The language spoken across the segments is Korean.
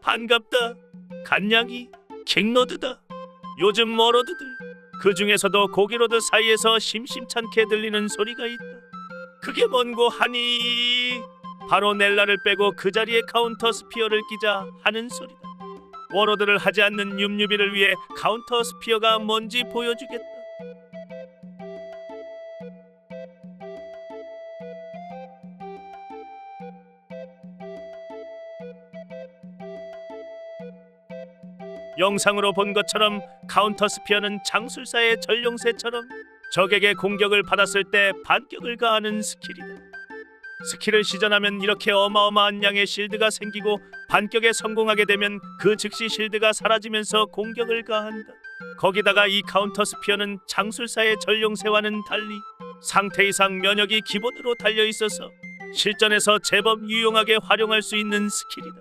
반갑다. 간냥이, 킹로드다. 요즘 워로드들 그 중에서도 고기로드 사이에서 심심찮게 들리는 소리가 있다. 그게 뭔고 하니? 바로 넬라를 빼고 그 자리에 카운터 스피어를 끼자 하는 소리다. 워로드를 하지 않는 윰유비를 위해 카운터 스피어가 뭔지 보여주겠다. 영상으로 본 것처럼 카운터 스피어는 장술사의 전룡새처럼 적에게 공격을 받았을 때 반격을 가하는 스킬이다. 스킬을 시전하면 이렇게 어마어마한 양의 실드가 생기고 반격에 성공하게 되면 그 즉시 실드가 사라지면서 공격을 가한다. 거기다가 이 카운터 스피어는 장술사의 전룡새와는 달리 상태 이상 면역이 기본으로 달려 있어서 실전에서 제법 유용하게 활용할 수 있는 스킬이다.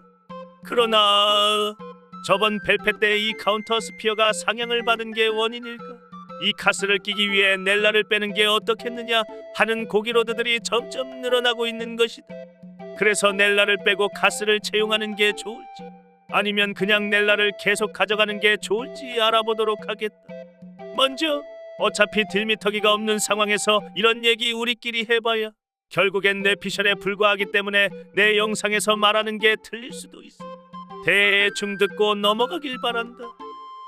그러나 저번 벨페 때이 카운터 스피어가 상향을 받은 게 원인일까? 이 카스를 끼기 위해 넬라를 빼는 게 어떻겠느냐 하는 고기로드들이 점점 늘어나고 있는 것이다. 그래서 넬라를 빼고 카스를 채용하는 게 좋을지 아니면 그냥 넬라를 계속 가져가는 게 좋을지 알아보도록 하겠다. 먼저 어차피 딜미터기가 없는 상황에서 이런 얘기 우리끼리 해봐야 결국엔 내 피셜에 불과하기 때문에 내 영상에서 말하는 게 틀릴 수도 있어. 대충 듣고 넘어가길 바란다.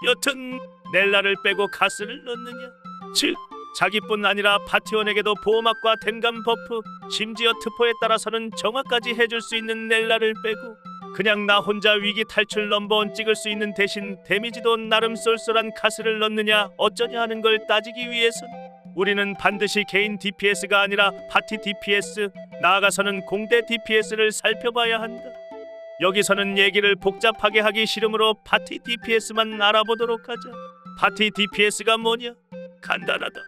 여튼 넬라를 빼고 가스를 넣느냐? 즉 자기뿐 아니라 파티원에게도 보호막과 댐감 버프, 심지어 특포에 따라서는 정화까지 해줄 수 있는 넬라를 빼고 그냥 나 혼자 위기 탈출 넘버원 찍을 수 있는 대신 데미지도 나름 쏠쏠한 카스를 넣느냐 어쩌냐 하는 걸 따지기 위해선 우리는 반드시 개인 DPS가 아니라 파티 DPS 나아가서는 공대 DPS를 살펴봐야 한다. 여기서는 얘기를 복잡하게 하기 싫으므로 파티 DPS만 알아보도록 하자. 파티 DPS가 뭐냐? 간단하다.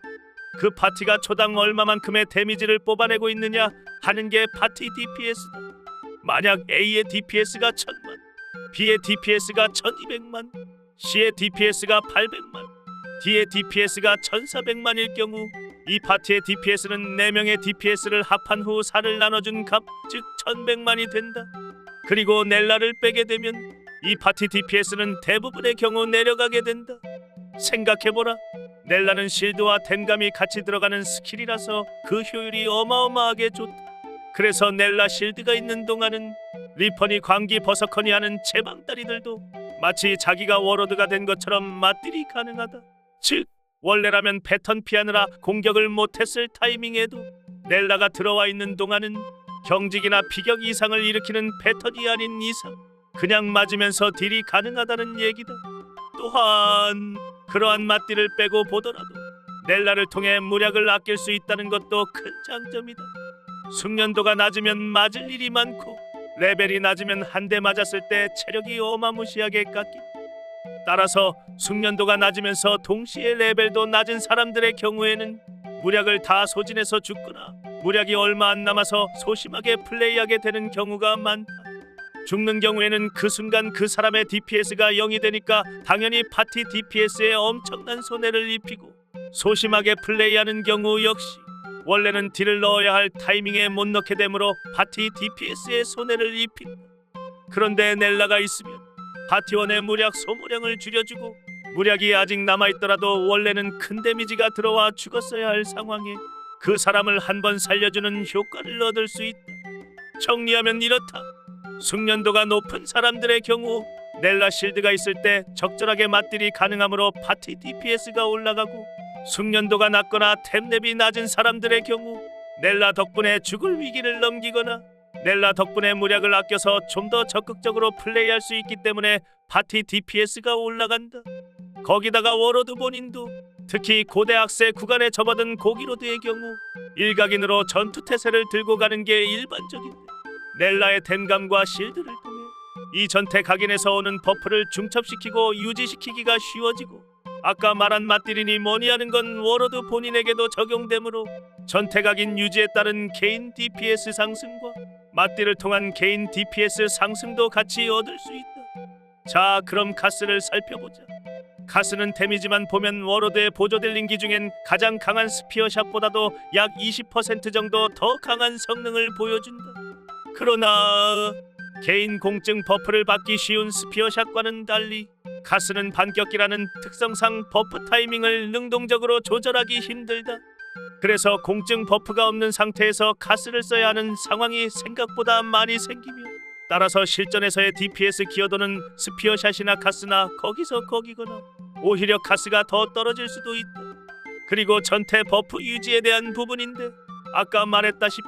그 파티가 초당 얼마만큼의 데미지를 뽑아내고 있느냐 하는 게 파티 DPS다. 만약 A의 DPS가 1000만, B의 DPS가 1200만, C의 DPS가 800만, D의 DPS가 1400만일 경우 이 파티의 DPS는 4명의 DPS를 합한 후 살을 나눠준 값, 즉 1100만이 된다. 그리고 넬라를 빼게 되면 이 파티 DPS는 대부분의 경우 내려가게 된다. 생각해보라. 넬라는 실드와 댐감이 같이 들어가는 스킬이라서 그 효율이 어마어마하게 좋다. 그래서 넬라 실드가 있는 동안은 리퍼니 광기 버서커니 하는 제방다리들도 마치 자기가 워로드가 된 것처럼 맞딜이 가능하다. 즉 원래라면 패턴 피하느라 공격을 못했을 타이밍에도 넬라가 들어와 있는 동안은 경직이나 피격 이상을 일으키는 패턴이 아닌 이상 그냥 맞으면서 딜이 가능하다는 얘기다. 또한 그러한 맞딜을 빼고 보더라도 넬라를 통해 무력을 아낄 수 있다는 것도 큰 장점이다. 숙련도가 낮으면 맞을 일이 많고 레벨이 낮으면 한 대 맞았을 때 체력이 어마무시하게 깎인. 따라서 숙련도가 낮으면서 동시에 레벨도 낮은 사람들의 경우에는 무력을 다 소진해서 죽거나 무력이 얼마 안 남아서 소심하게 플레이하게 되는 경우가 많다. 죽는 경우에는 그 순간 그 사람의 DPS가 0이 되니까 당연히 파티 DPS에 엄청난 손해를 입히고 소심하게 플레이하는 경우 역시 원래는 딜을 넣어야 할 타이밍에 못 넣게 되므로 파티 DPS에 손해를 입힌다. 그런데 넬라가 있으면 파티원의 무력 소모량을 줄여주고 무력이 아직 남아있더라도 원래는 큰 데미지가 들어와 죽었어야 할 상황에 그 사람을 한 번 살려주는 효과를 얻을 수 있다. 정리하면 이렇다. 숙련도가 높은 사람들의 경우 넬라 실드가 있을 때 적절하게 맞딜이 가능하므로 파티 DPS가 올라가고 숙련도가 낮거나 템랩이 낮은 사람들의 경우 넬라 덕분에 죽을 위기를 넘기거나 넬라 덕분에 무력을 아껴서 좀 더 적극적으로 플레이할 수 있기 때문에 파티 DPS가 올라간다. 거기다가 워로드 본인도 특히 고대학생 구간에 접어든 고기로드의 경우 일각인으로 전투 태세를 들고 가는 게 일반적인데 넬라의 댐감과 실드를 통해 이 전태 각인에서 오는 버프를 중첩시키고 유지시키기가 쉬워지고 아까 말한 맞딜이니 뭐니 하는 건 워로드 본인에게도 적용되므로 전태 각인 유지에 따른 개인 DPS 상승과 맞딜을 통한 개인 DPS 상승도 같이 얻을 수 있다. 자, 그럼 카스를 살펴보자. 카스는 데미지만 보면 워로드의 보조 딜링기 중엔 가장 강한 스피어샷보다도 약 20% 정도 더 강한 성능을 보여준다. 그러나 개인 공증 버프를 받기 쉬운 스피어샷과는 달리 카스는 반격기라는 특성상 버프 타이밍을 능동적으로 조절하기 힘들다. 그래서 공증 버프가 없는 상태에서 카스를 써야 하는 상황이 생각보다 많이 생기며 따라서 실전에서의 DPS 기여도는 스피어샷이나 카스나 거기서 거기거나 오히려 카스가 더 떨어질 수도 있다. 그리고 전태 버프 유지에 대한 부분인데 아까 말했다시피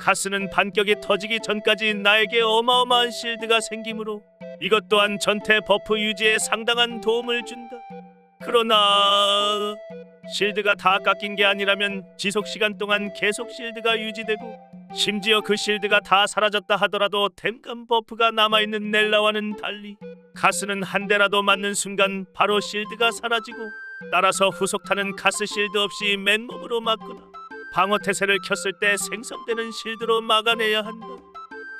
카스는 반격이 터지기 전까지 나에게 어마어마한 실드가 생기므로 이것 또한 전태 버프 유지에 상당한 도움을 준다. 그러나 실드가 다 깎인 게 아니라면 지속 시간 동안 계속 실드가 유지되고 심지어 그 실드가 다 사라졌다 하더라도 댐감 버프가 남아있는 넬라와는 달리 카스는 한 대라도 맞는 순간 바로 실드가 사라지고 따라서 후속타는 카스 실드 없이 맨몸으로 맞거나 방어 태세를 켰을 때 생성되는 실드로 막아내야 한다.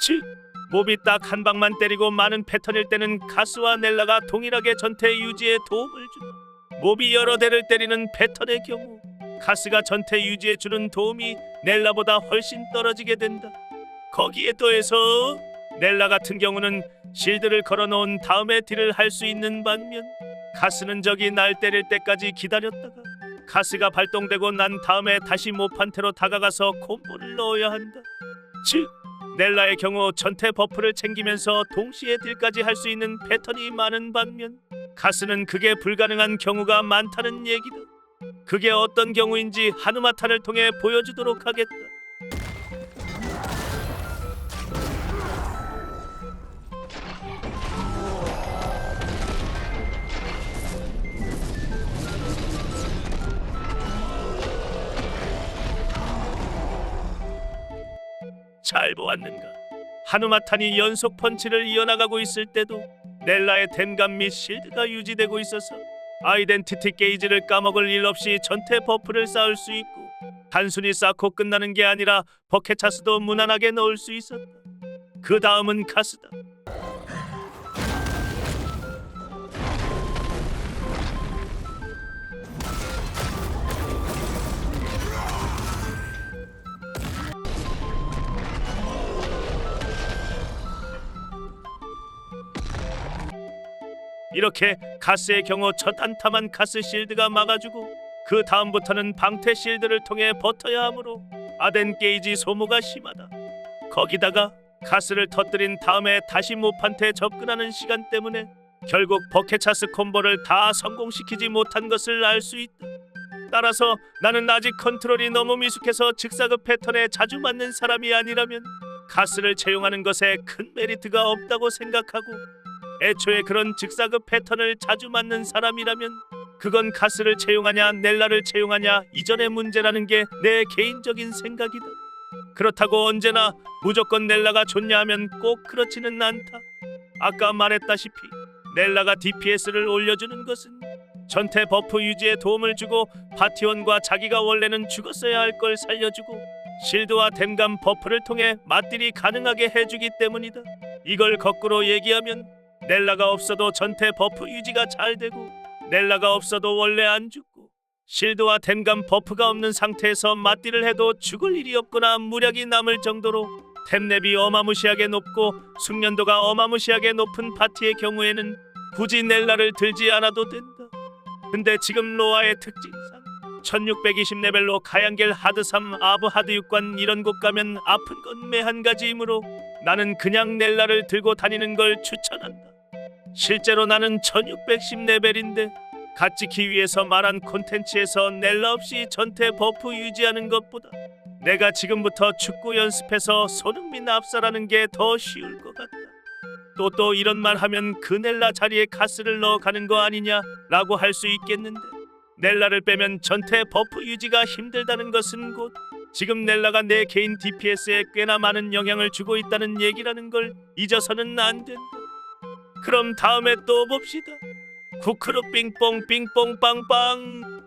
즉 몹이 딱 한 방만 때리고 많은 패턴일 때는 카스와 넬라가 동일하게 전태 유지에 도움을 주다. 몹이 여러 대를 때리는 패턴의 경우 카스가 전태 유지에 주는 도움이 넬라보다 훨씬 떨어지게 된다. 거기에 더해서 넬라 같은 경우는 실드를 걸어놓은 다음에 딜을 할 수 있는 반면 카스는 적이 날 때릴 때까지 기다렸다가 카스가 발동되고 난 다음에 다시 모판테로 다가가서 콤보를 넣어야 한다. 즉 넬라의 경우 전태 버프를 챙기면서 동시에 딜까지 할 수 있는 패턴이 많은 반면 카스는 그게 불가능한 경우가 많다는 얘기다. 그게 어떤 경우인지 하누마탄을 통해 보여주도록 하겠다. 잘 보았는가? 하누마탄이 연속 펀치를 이어나가고 있을 때도 넬라의 댐감 및 실드가 유지되고 있어서 아이덴티티 게이지를 까먹을 일 없이 전태 버프를 쌓을 수 있고 단순히 쌓고 끝나는 게 아니라 버켓차스도 무난하게 넣을 수 있었다. 그 다음은 카스다. 이렇게 카스의 경우 첫 안타만 카스 실드가 막아주고 그 다음부터는 방태 실드를 통해 버텨야 하므로 아덴 게이지 소모가 심하다. 거기다가 카스를 터뜨린 다음에 다시 모판테 접근하는 시간 때문에 결국 버켓차스 콤보를 다 성공시키지 못한 것을 알 수 있다. 따라서 나는 아직 컨트롤이 너무 미숙해서 즉사급 패턴에 자주 맞는 사람이 아니라면 카스를 채용하는 것에 큰 메리트가 없다고 생각하고 애초에 그런 즉사급 패턴을 자주 맞는 사람이라면 그건 카스를 채용하냐 넬라를 채용하냐 이전의 문제라는 게 내 개인적인 생각이다. 그렇다고 언제나 무조건 넬라가 좋냐 하면 꼭 그렇지는 않다. 아까 말했다시피 넬라가 DPS를 올려주는 것은 전태 버프 유지에 도움을 주고 파티원과 자기가 원래는 죽었어야 할 걸 살려주고 실드와 댐감 버프를 통해 맞딜이 가능하게 해주기 때문이다. 이걸 거꾸로 얘기하면 넬라가 없어도 전태 버프 유지가 잘 되고 넬라가 없어도 원래 안 죽고 실드와 댐감 버프가 없는 상태에서 맞딜을 해도 죽을 일이 없거나 무력이 남을 정도로 템랩이 어마무시하게 높고 숙련도가 어마무시하게 높은 파티의 경우에는 굳이 넬라를 들지 않아도 된다. 근데 지금 로아의 특징상 1620레벨로 가양겔 하드 3 아브 하드 6관 이런 곳 가면 아픈 건 매 한 가지이므로 나는 그냥 넬라를 들고 다니는 걸 추천한다. 실제로 나는 1610레벨인데 갓 지키 위에서 말한 콘텐츠에서 넬라 없이 전태 버프 유지하는 것보다 내가 지금부터 축구 연습해서 손흥민 압살하는 게 더 쉬울 것 같다. 또또 이런 말 하면 그 넬라 자리에 카스를 넣어 가는 거 아니냐라고 할 수 있겠는데 넬라를 빼면 전태 버프 유지가 힘들다는 것은 곧 지금 넬라가 내 개인 DPS에 꽤나 많은 영향을 주고 있다는 얘기라는 걸 잊어서는 안 된다. 그럼 다음에 또 봅시다. 쿠크루 빙뽕 빙뽕 빵빵